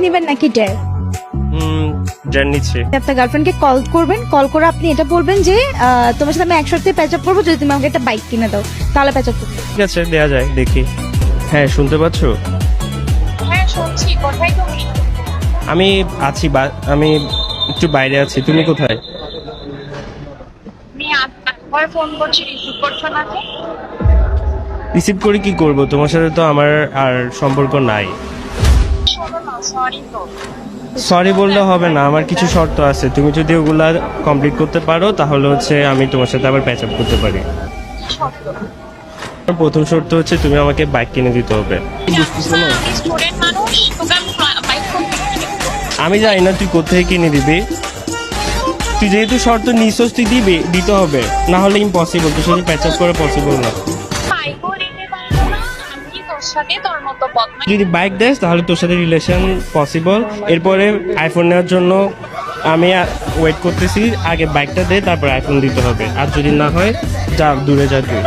নিবেন নাকি ডেয়ার হুম জান নিচ্ছি। আপনার গার্লফ্রেন্ডকে কল করবেন কল করে আপনি এটা বলবেন যে আহ, তোমার সাথে আমি একসাথে প্যাচ আপ করব যদি তুমি আমাকে একটা বাইক কিনে দাও তাহলে প্যাচ আপ করব। ঠিক আছে দেয়া যায় দেখি। হ্যাঁ শুনতে পাচ্ছ? হ্যাঁ শুনছি কোথায় তুমি? আমি আছি বা- আমি একটু বাইরে আছি তুমি কোথায়? আমি ফোন করছি রিসিভ করছ না যে? রিসিভ করে কি করব? তোমার সাথে তো আমার আর সম্পর্ক নাই। সরি বললে হবে না, আমার কিছু শর্ত আছে। তুমি যদি ওগুলা কমপ্লিট করতে পারো, তাহলে হচ্ছে আমি তোমার সাথে আবার প্যাচ আপ করতে পারি। প্রথম শর্ত হচ্ছে তুমি আমাকে বাইক কিনে দিতে হবে। আমি জানি না তুই কোথায় কিনে দিবি। তুই যেহেতু শর্ত নিঃশ্বাস তুই দিবি, দিতে হবে। না হলে ইম্পসিবল তোর সাথে প্যাচ আপ করা পসিবল না। সাথে তোর মতো যদি বাইক দেস, তাহলে তোর সাথে রিলেশন পসিবল এরপরে আইফোন নেওয়ার জন্য আমি ওয়েট করতেছি। আগে বাইকটা দে, তারপর আইফোন দিতে হবে। আর যদি না হয়, যা, দূরে যা তুই